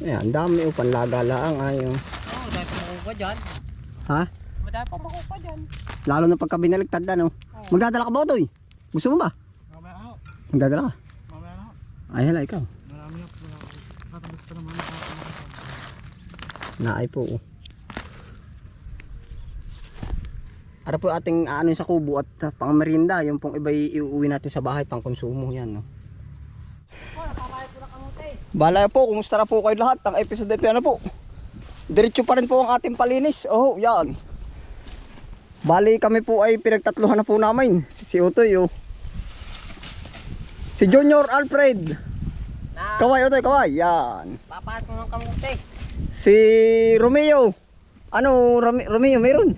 Ayan, ang dami o panlaga lang ayo. Oo, dahil pa makukuha dyan. Ha? Madami pa makukuha dyan. Lalo na pagka binaligtad ano. Magdadala ka ba Otoy? Gusto mo ba? Mamaya ako. Magdadala ka. Mamaya ako. Ay hala ikaw. Marami ako. Matapos pa naman ako. Naay po. oh. Ara po ating ano sa kubo at uh, pang merienda, yung pong iba'y iuwi natin sa bahay pang konsumo yan. No? Oh, nakakayat ko na kamuti. Bala po, kumusta na po kayo lahat? Ang episode ito ano po. Diretso pa rin po ang ating palinis. Oh, yan. Bali kami po ay pinagtatluhan na po namin. Si Utoy oh. Si Junior Alfred. Na, Kaway Utoy, kaway. Yan. papahat mo ng kamuti. Si Romeo. Ano, Rome- Romeo, meron?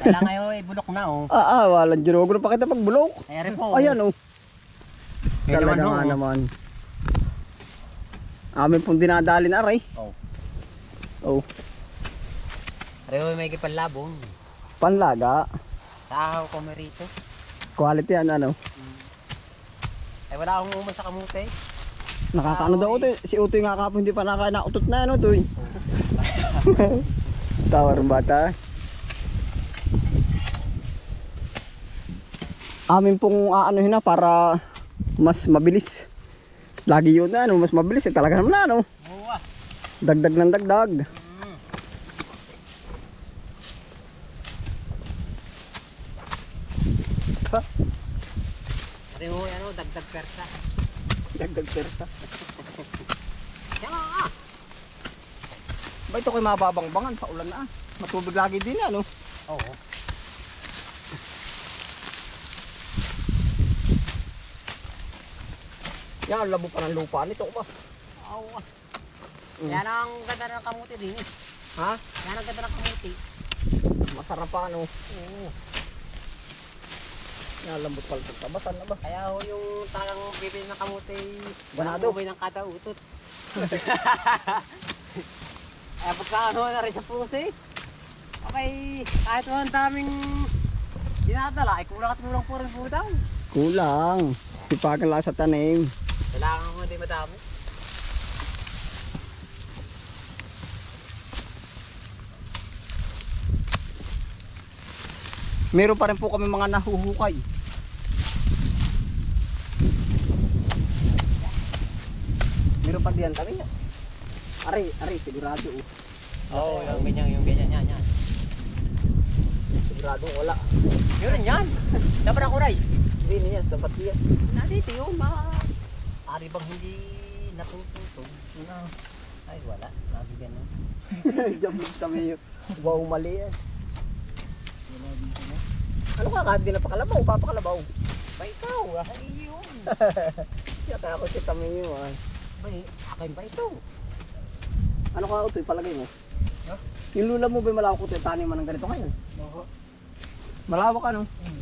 Kaya ngayon ay bulok na oh. Ah, ah, walang ginugo na pa kita pag bulok. Ayan po. Ayan oh. Kaya naman oh. naman. Amin pong dinadali na aray. Oh. Oh, Pareho may kipanlabong. panlaga. Sa ko merito. Quality yan ano. Ay wala akong uman sa kamuti. Nakakaano daw utoy. Si Utoy nga kapon hindi pa nakakautot na ano utoy. Tawar bata. Amin pong aanuhin na para mas mabilis. Lagi yun na ano, mas mabilis eh talaga naman na ano. Buwa. Dagdag ng dagdag. Mm. Ha? Pareho ano, dagdag persa. Dagdag persa. Ah. Ba ito ko'y mababangbangan, paulan na ah. Matubig lagi din ano. Oo. Yan, labo pa ng lupa nito ba? Oo. Mm. Yan ang ganda ng kamuti din eh. Ha? Yan ang ganda ng kamuti. Masarap pa ano. Oo. Yan, lambot pala sa tabasan na ba? Kaya ho yung talang bibili ng kamuti, Ganado. Ganado. ng kada utot. Kaya pagka ano na rin sa pusi, okay, kahit ang daming dinadala, ay kulang at kulang po rin po daw. Kulang. Sipagan lang sa tanim. Kailangan ko hindi madami. Meron pa rin po kami mga nahuhukay. Meron pa diyan kami. Ari, ari, sigurado. oh. Oo, oh, yung ganyan, yung ganyan, yan, yan. Sigurado wala. Yun yan. Dapat ako ray. Hindi niya, dapat diyan. Nandito yung ma... Ari bang hindi natututog? Na, ay wala, nabi ganun. Jablig kami yun. Wow, mali yan. Ano ka, kahit di na pakalabaw, papakalabaw. Ba ikaw, ay yun. Kaya kaya ako kita mo yun. ah. Ba, akin ba ito? Ano ka, Utoy, palagay mo? Ha? Yung lula mo ba malawak ko tayo taniman ng ganito ngayon? Oo. Malawak ano? Ang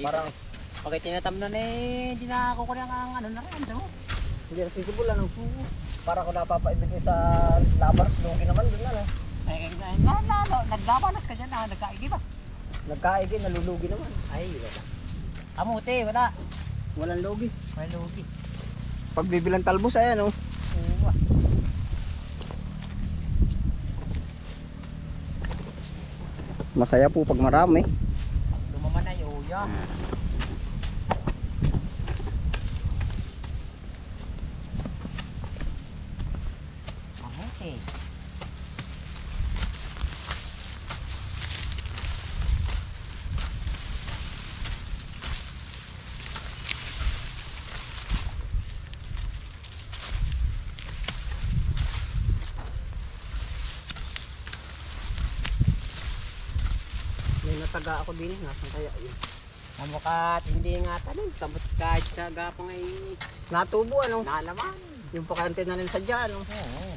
Parang- Pag tinatam na eh, hindi na ako kulang ang ano na rin, ano? Hindi na sisibol ano? Para ko napapaibigay sa labar, lugi naman dun ano? Ay, na, na, na, naglabanas ka dyan, ah, nagkaigi ba? Nagkaigi, nalulugi naman. Ay, wala. Kamuti, wala. Walang lugi. May lugi. Pag bibilang talbos ay ano? Oo. Masaya po pag marami. Uya. Kamuti. May nataga ako din, nasan kaya yun? Kamukat, hindi nga tanim. Sabot kahit sa gapang ay Natubo ano? nalaman. Yung pakante na nila sa dyan. Ano? Oo.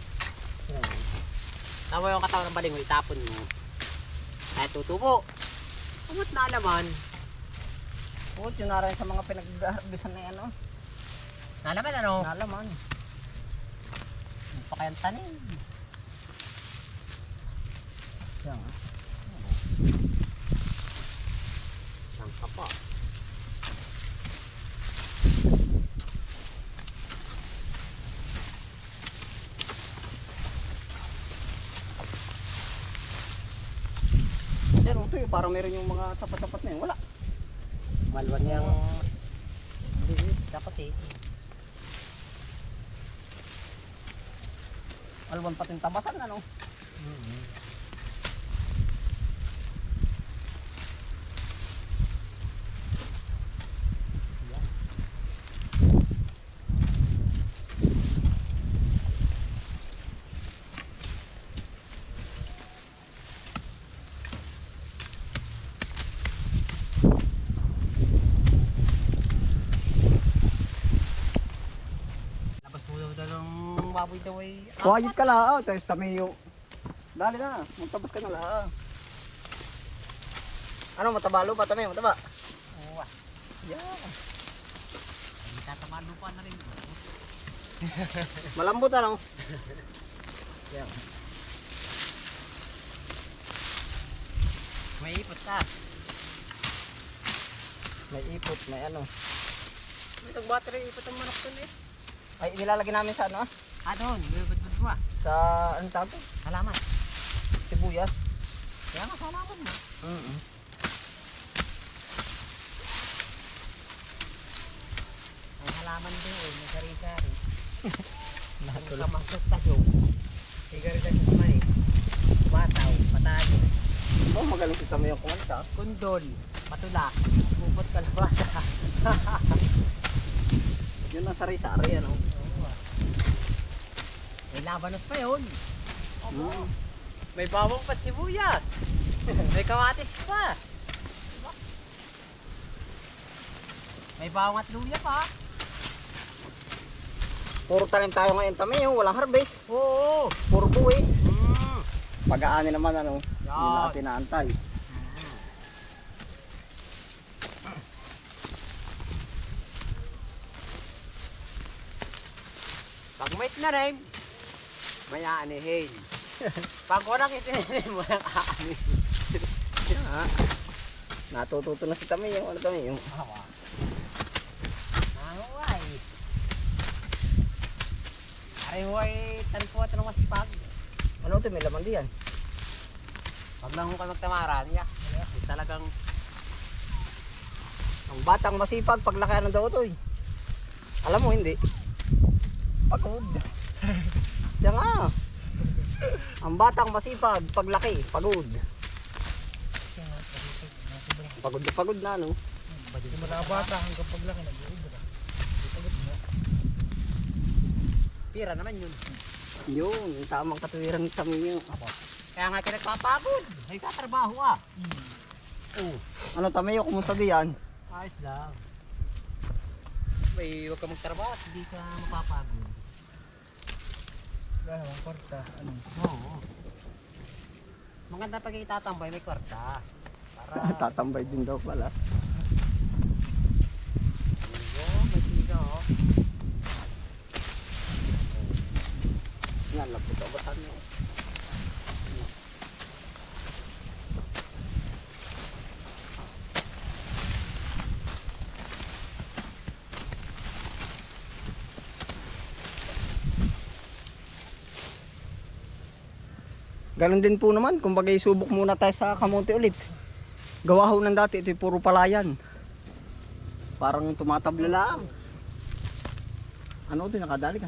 Tama yung katawan ng baling mo, itapon mo. Ay tutubo. Kumot na naman. Puto, yun na rin sa mga pinag-harbisan na yan, oh. Nalaman ano? Nalaman. Hindi pa kayang tanim. Yan, ah. Saan ka pa? Yan, ito yung parang meron yung mga tapat-tapat na yun. Wala. Malwan yung... Hindi, dapat eh. Alwan pating tabasan, ano? Labas po daw ng baboy Quiet ka oh. Tapos tami yung... Dali na, magtabas ka na lang. Ano, matabalo ba? Tami, mataba. Oo ah. Yeah. Tatamaan lupa na rin. Malambot, ano? Yan. May ipot ka. May ipot, may ano. May battery ipot ang manok dun eh. Ay, nilalagay namin sa ano, ah? Ah doon, mo ah. Sa, ano tawag? to? Halaman. Sibuyas. Kaya nga sa halaman na. Mm Ang halaman doon, may sari-sari. Ang kamasok tayo. May gari-gari naman eh. Bataw, patayo. Oh, magaling si Tami yung kumanta. Kundol, patula, bubot kalabasa. Yun ang sari-sari, ano? May labanos pa yun. Mm. May bawang pat sibuyas. May kamatis pa. May bawang at luya pa. Puro tanim tayo ngayon, Tami, yung walang harvest. Oo. Puro buwis. Mm. Pag-aani naman, ano? Hindi Yan. natin naantay. Pag mait na rin, may aanihin. Pag walang itinin mo lang aanihin. Ah. Natututo na si Tami, yung ano Tami, yung... Nahuway. Ay huway, tanpuat ng masipag. Ano ito, may laman diyan. Pag lang ka magtamaran, yeah. Talagang Ang batang masipag, paglaki ano daw ito, eh. Alam mo, hindi. Pagod. Yan nga. Ang batang masipag, paglaki, pagod. Pagod na pagod na, no? Mga bata hanggang paglaki nag-uubra. pira naman yun. Yun, yung tamang katuwiran ni Tami yung... Kaya nga kinagpapagod. Ay katrabaho ah. Oo. Ano, Tami, yung kumusta diyan? Ayos lang. May huwag ka magtrabaho at hindi ka mapapagod. Wala naman kwarta. Ano? Oo. Maganda pag itatambay may kwarta. Para Tatambay din daw pala. Oo, may siga oh. Yan, labot ang batan mo. Ganon din po naman, kumbaga isubok muna tayo sa kamote ulit. Gawa ho ng dati, ito puro palayan. Parang tumatabla lang. Ano ito, nakadali ka?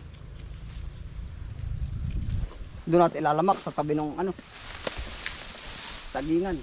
Doon natin ilalamak sa tabi ng ano, tagingan.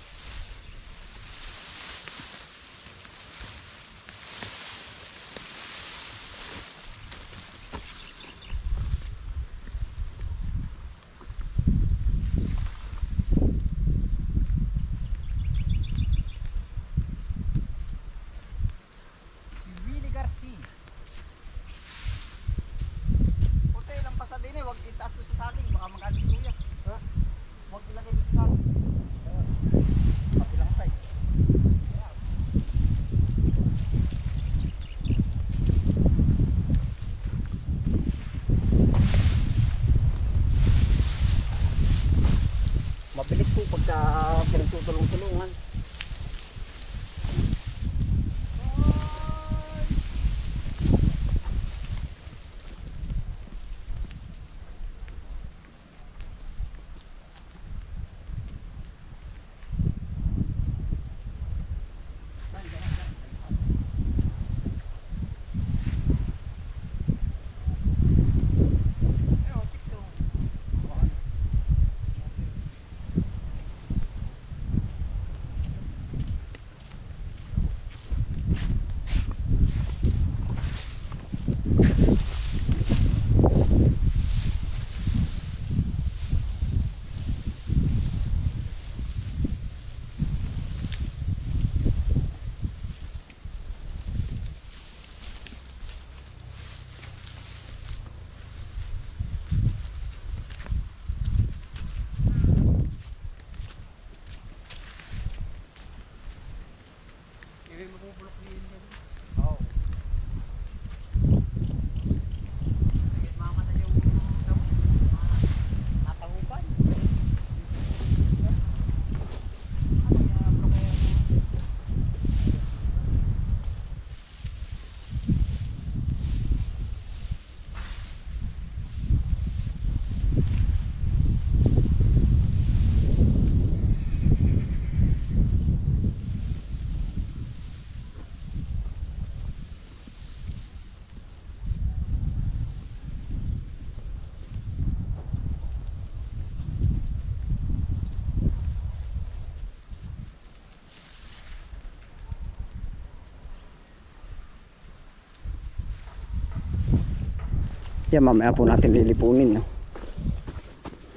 Yan, mamaya po natin lilipunin. No?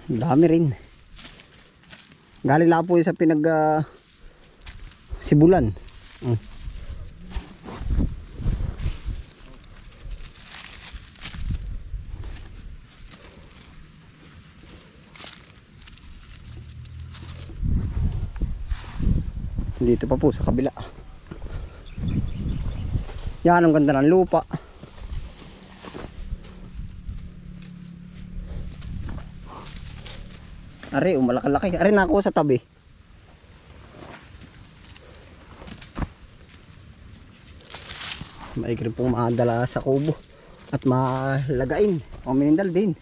Dami rin. Galing lang po sa pinag... ah, sibulan. Mm. Dito pa po sa kabila. Yan ang ganda ng lupa. Are, umalaki-laki. Are, nako sa tabi. Maigri pong makadala sa kubo at malagain o minindal din.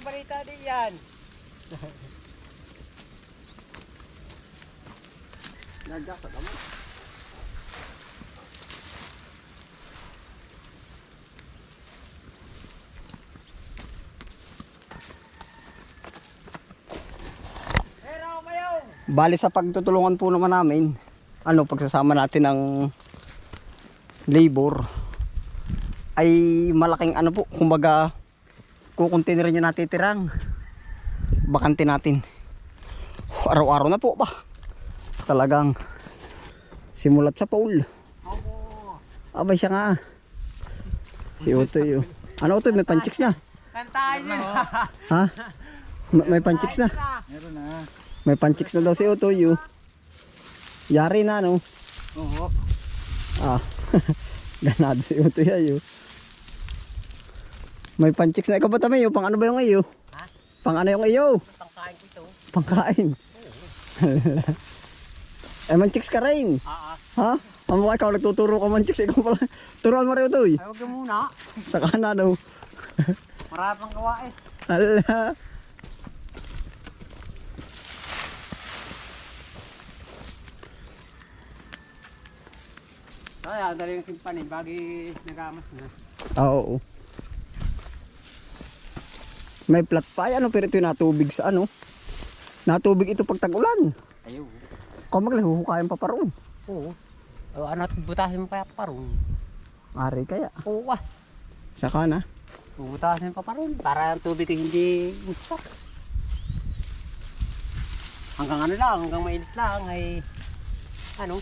Ang balita din yan. Nagkasa naman. Bali sa pagtutulungan po naman namin, ano, pagsasama natin ng labor, ay malaking ano po, kumbaga, kukunti na rin yung natitirang. Bakante natin. Araw-araw na po ba? Talagang simulat sa pool. Oo. Abay siya nga. Si Utoy. oh. Ano Utoy, may panchiks na. Kantahin na. Ha? May, may panchiks na. Meron na. May panchiks na daw si Utoy. oh. Yari na no. Oo. Ah. Ganado si Utoy ayo. May panchiks na ikaw ba tama Pang ano ba yung iyo? Ha? Pang ano yung iyo? Pangkain ko ito. Pangkain. eh manchiks ka rin. Ah, ah. Ha? Ang mukha ikaw nagtuturo ka manchiks. Ikaw pala. Turuan mo rin Utoy. Ay, huwag muna. Sa kanan daw. Marami pang gawa eh. Hala. Kaya, dali yung simpanin. Bagi nagamas na. Ah, Oo. May plat pa. Ay, ano pero ito yung natubig sa ano? Natubig ito pag tag-ulan. Ayaw. Kung maglahuhukayan pa parong. Oo. O, ano, butasin mo pa parong. Ari kaya. Oo ah. Saka na. Bubutasin pa parong. Para ang tubig hindi usap. Hanggang ano lang, hanggang mainit lang ay ano,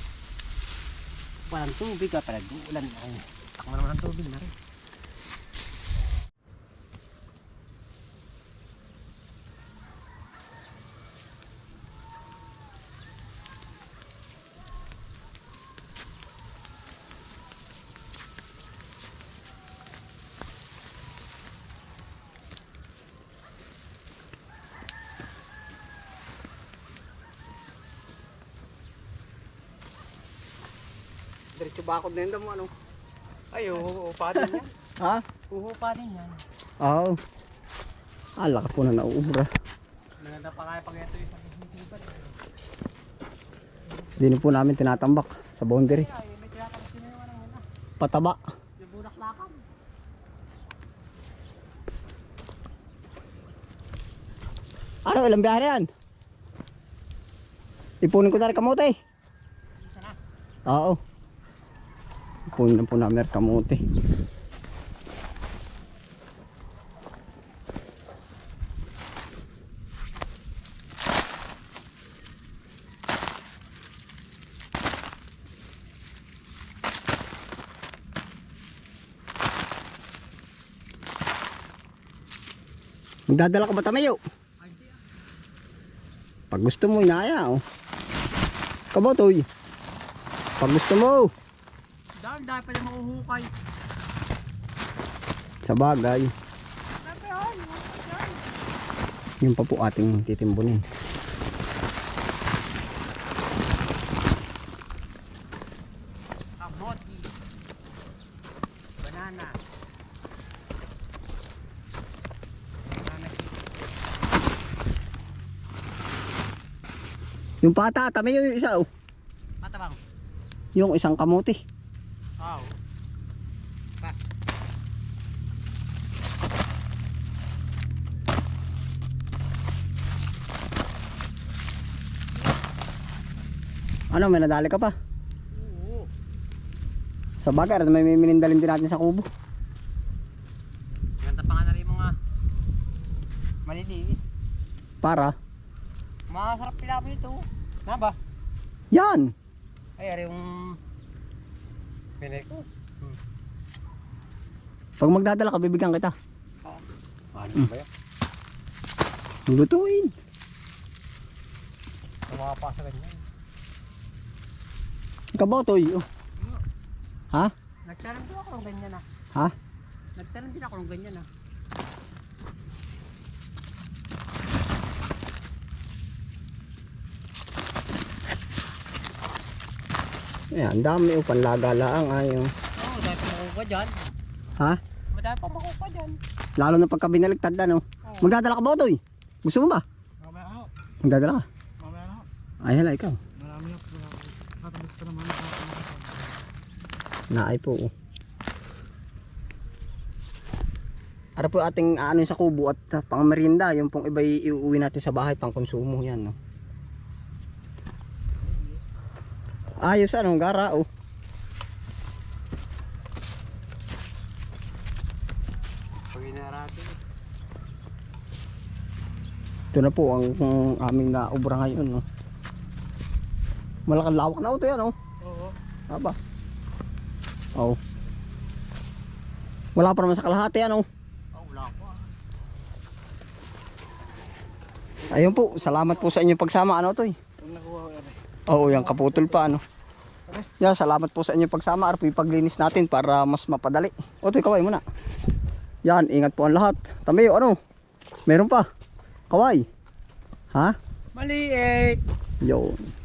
walang tubig ah, pala ulan ay takma naman ang tubig na rin. Diretso bakod na yun mo ano? Ay, uupa din yan. Ha? Uupa din yan. Oo. Ah, laka po na nauubra. Maganda pa kaya pag ito yung. Dini po namin tinatambak sa boundary. Ang ano. Pataba. Yung bulaklakan. Ano, ilang biyahe yan? Ipunin ko na rin kamote. Oo kunin po namin kamote Magdadala ka ba tamayo? Pag gusto mo, inaya. Oh. Kabotoy. Pag gusto mo. Dahil dahil pa niya makuhukay. sa bagay. Oh. Yun pa po ating titimbunin. Kamote. Banana. Banana. Yung pata, tamayo yung isa oh. Matabang. Yung isang kamuti. Ano, may nadali ka pa? Oo. Sa bagay, may miminindalin din natin sa kubo. Ganda pa nga na rin mga maliliit. Para, Masarap pilapon ito. Na ba? yan! Ay, ari yung pinay ko. Pag magdadala ka, bibigyan kita. Ano ba yan? Lutuin. Tumapa sa ganyan. Kabotoy. Oh. Ha? Nagtanong din ako ng ganyan ah. Ha? Nagtanong din ako ng ganyan ah. Ayan, dami oh, panlaga lang ayo. Oo, oh, dahil pa makuha dyan. Ha? Madami pa makuha dyan. Lalo na pagka binaligtad ano. Oo. Magdadala ka botoy. Gusto mo ba? Mamaya ako. Magdadala ka. Mamaya ako. Ay, hala, ikaw. Marami ako. Tatabas pa naman ako. Naay po. oh. Ara po ating ano sa kubo at uh, pang merienda, yung pong iba iuwi natin sa bahay pang konsumo yan, no. Ayos anong gara oh. Ito na po ang, ang aming naubra ngayon, no. Malaking lawak na ito yan, oh. Oo. Aba. Oh. Wala pa naman sa kalahati, ano. Oh, wala ah. Ayun po, salamat po sa inyong pagsama, ano to eh. Oo, yung kaputol pa, ano. Yeah, salamat po sa inyong pagsama. Arpo ipaglinis natin para mas mapadali. O, ito, kaway muna. Yan, ingat po ang lahat. Tamayo, ano? Meron pa. Kaway. Ha? Maliit. Yun.